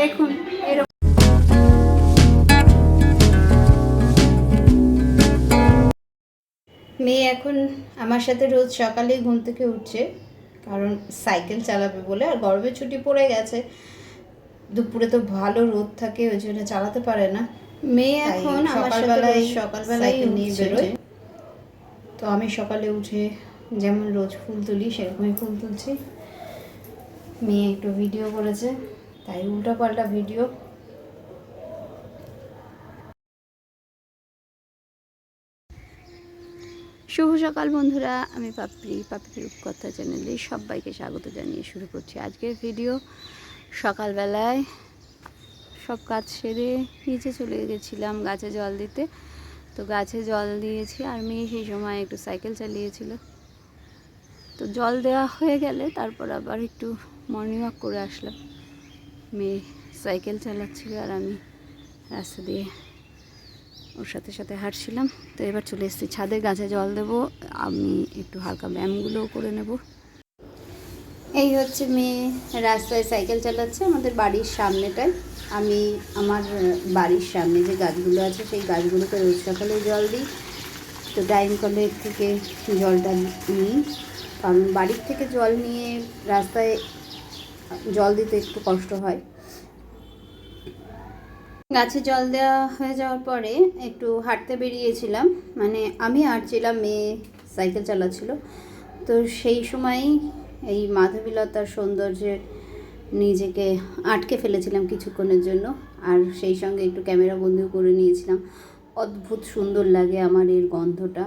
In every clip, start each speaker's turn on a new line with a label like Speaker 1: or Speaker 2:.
Speaker 1: দেখুন এরকম। মেয়ে এখন আমার সাথে রোজ সকালেই ঘুম থেকে উঠছে কারণ সাইকেল চালাবে বলে আর গরমের ছুটি পড়ে গেছে। দুপুরে তো ভালো রোদ থাকে ওই জন্য চালাতে পারে না। মেয়ে এখন
Speaker 2: সকালবেলায়
Speaker 1: সকালবেলায় নিয়ে বেরোয়। তো আমি সকালে উঠে যেমন রোজ ফুল তুলি সেরকমই ফুল তুলছি। মেয়ে একটু ভিডিও করেছে, তাই উল্টা পাল্টা ভিডিও শুভ সকাল বন্ধুরা, আমি পাপড়ি পাপড়ি রূপকথা চ্যানেলে সবাইকে স্বাগত জানিয়ে শুরু করছি আজকের ভিডিও সকালবেলায় সব কাজ সেরে নিচে চলে গেছিলাম গাছে জল দিতে। তো গাছে জল দিয়েছি আর মেয়ে সেই সময় একটু সাইকেল চালিয়েছিল। তো জল দেওয়া হয়ে গেলে তারপর আবার একটু মর্নিং ওয়াক করে আসলাম। মেয়ে সাইকেল চালাচ্ছিল আর আমি রাস্তা দিয়ে ওর সাথে সাথে হাঁটছিলাম। তো এবার চলে এসেছি ছাদে, গাছে জল দেব। আমি একটু হালকা ব্যায়ামগুলোও করে নেব। এই হচ্ছে মেয়ে রাস্তায় সাইকেল চালাচ্ছে আমাদের বাড়ির সামনেটায়। আমি আমার বাড়ির সামনে যে গাছগুলো আছে সেই গাছগুলোকে রোজ সকালে জল দিই। তো ডাইন কলের থেকে জলটা নিই। কারণ বাড়ির থেকে জল নিয়ে রাস্তায় জল দিতে একটু কষ্ট হয়। গাছে জল দেওয়া হয়ে যাওয়ার পরে একটু হাঁটতে বেরিয়েছিলাম। মানে আমি হাঁটছিলাম মেয়ে সাইকেল চালাচ্ছিল। তো সেই সময়ই এই মাধবীলতার সৌন্দর্যের নিজেকে আটকে ফেলেছিলাম কিছুক্ষণের জন্য। আর সেই সঙ্গে একটু ক্যামেরা বন্দিও করে নিয়েছিলাম। অদ্ভুত সুন্দর লাগে আমার এর গন্ধটা।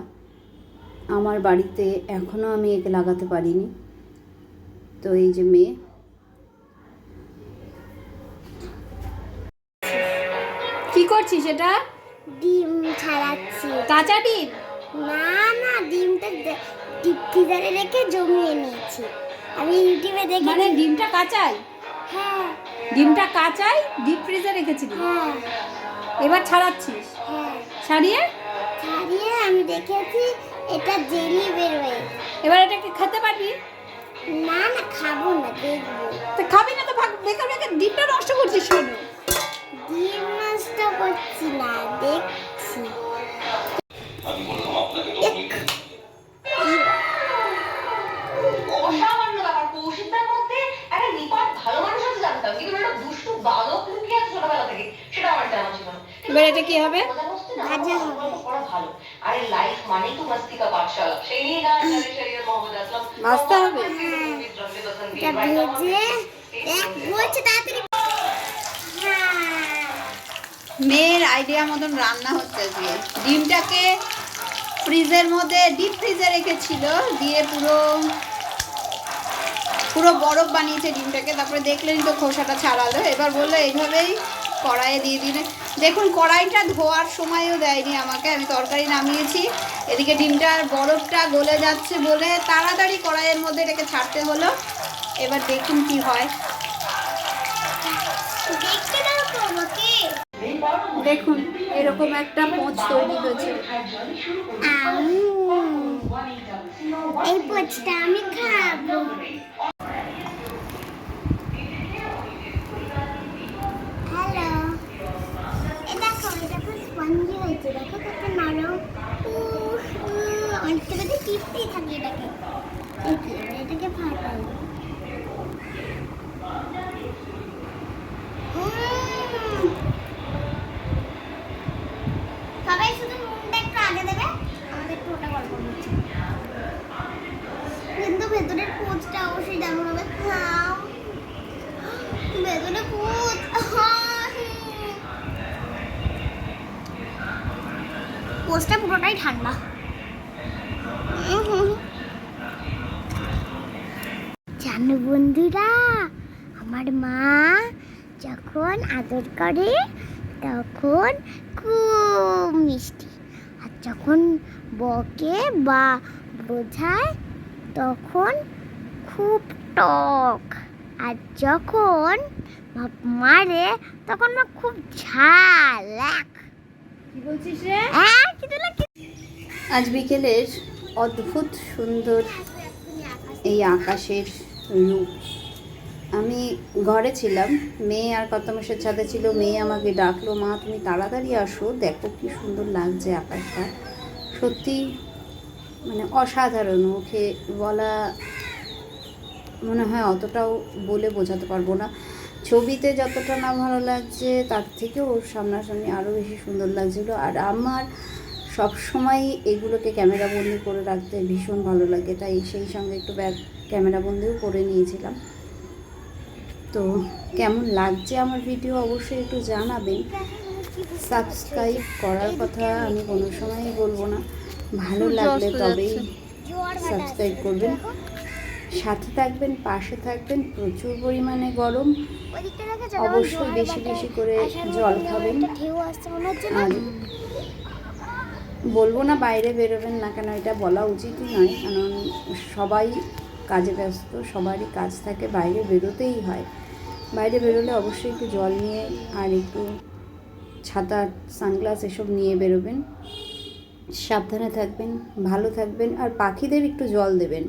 Speaker 1: আমার বাড়িতে এখনও আমি একে লাগাতে পারিনি। তো এই যে মেয়ে। কি করছিস এটা?
Speaker 3: ডিম ছাড়াচ্ছি।
Speaker 1: কাঁচা ডিম?
Speaker 3: না না ডিমটা ডিপ ফ্রিজারে রেখে জমিয়ে নিয়েছি। আমি ইউটিউবে দেখে
Speaker 1: মানে ডিমটা কাঁচাই?
Speaker 3: হ্যাঁ।
Speaker 1: ডিমটা কাঁচাই ডিপ ফ্রিজে রেখেছিলি?
Speaker 3: হ্যাঁ।
Speaker 1: এবার ছাড়াচ্ছিস?
Speaker 3: হ্যাঁ।
Speaker 1: ছাড়িয়ে?
Speaker 3: ছাড়িয়ে আমি দেখেছি এটা জেলি বেরোয়।
Speaker 1: এবার এটাকে খেতে পারবি?
Speaker 3: না না খাব না দেখব।
Speaker 1: তো খাবি না তো ভাগ বেকার বেকার ডিমটা নষ্ট করছিস কেন?
Speaker 3: ডিম নষ্ট করছি না দেখছি। এক,
Speaker 4: অসামান্য ব্যাপার কৌশিকদার মধ্যে একটা নিপাট ভালো মানুষ আছে জানতাম কিন্তু একটা দুষ্টু বালক লুকিয়ে আছে ছোটবেলা থেকে সেটা আমার জানা ছিল না।
Speaker 1: এবার এটা কি হবে?
Speaker 3: ভাজা হবে।
Speaker 1: মেয়ের আইডিয়া মতন রান্না হচ্ছে আজকে ডিমটাকে ফ্রিজের মধ্যে ডিপ ফ্রিজে রেখেছিল। দিয়ে পুরো পুরো বরফ বানিয়েছে ডিমটাকে তারপরে দেখলেন তো খোসাটা ছাড়ালো। এবার বলল এইভাবেই কড়াইয়ে দিয়ে দিলে। দেখুন কড়াইটা ধোয়ার সময়ও দেয়নি আমাকে আমি তরকারি নামিয়েছি। এদিকে ডিমটার বরফটা গলে যাচ্ছে বলে তাড়াতাড়ি কড়াইয়ের মধ্যে এটাকে ছাড়তে হলো। এবার দেখুন কি হয়। দেখুন এরকম একটা পোঁচ তৈরি হয়েছে।
Speaker 3: এই পোচটা আমি খাব। স্পঞ্জি হয়েছে। দেখো কত নরম। অনেকটা টিপতেই থাকে এটাকে। এটাকে ফাটাই উম, সবাই শুধু নুনটা একটু আগে দেবে আমাদের একটু ওটা গল্প করছে কিন্তু ভেতরের কোচটা অবশ্যই দারুণ হবে খাও ভেতরে কোচ কোচটা পুরোটাই ঠান্ডা। জানো বন্ধুরা, আমার মা যখন আদর করে, তখন খুব মিষ্টি। আর যখন বকে বা বোঝায়, তখন খুব টক। আর যখন মারে, তখন খুব ঝাল, এক।
Speaker 1: আজ বিকেলের অদ্ভুত সুন্দর এই আকাশের রূপ। আমি ঘরে ছিলাম মেয়ে আর কত মাসের ছাদে ছিল মেয়ে আমাকে ডাকলো মা তুমি তাড়াতাড়ি আসো দেখো কি সুন্দর লাগছে আকাশটা। সত্যি মানে অসাধারণ ওকে বলা মনে হয় অতটাও বলে বোঝাতে পারব না। ছবিতে যতটা না ভালো লাগছে তার থেকেও ওর সামনাসামনি আরও বেশি সুন্দর লাগছিল। আর আমার সব সময় এগুলোকে ক্যামেরা বন্দি করে রাখতে ভীষণ ভালো লাগে তাই সেই সঙ্গে একটু ব্যাগ ক্যামেরা বন্দিও করে নিয়েছিলাম। তো কেমন লাগছে আমার ভিডিও অবশ্যই একটু জানাবেন। সাবস্ক্রাইব করার কথা আমি কোনো সময়ই বলব না। ভালো লাগলে তবেই সাবস্ক্রাইব করবেন। সাথে থাকবেন পাশে থাকবেন প্রচুর পরিমাণে গরম। অবশ্যই বেশি বেশি করে জল খাবেন। আর বলব না বাইরে বেরোবেন না কেন এটা বলা উচিতই নয় কারণ সবাই কাজে ব্যস্ত সবারই কাজ থাকে বাইরে বেরোতেই হয়। বাইরে বেরোলে অবশ্যই একটু জল নিয়ে আর একটু ছাতা সানগ্লাস এসব নিয়ে বেরোবেন। সাবধানে থাকবেন ভালো থাকবেন আর পাখিদের একটু জল দেবেন।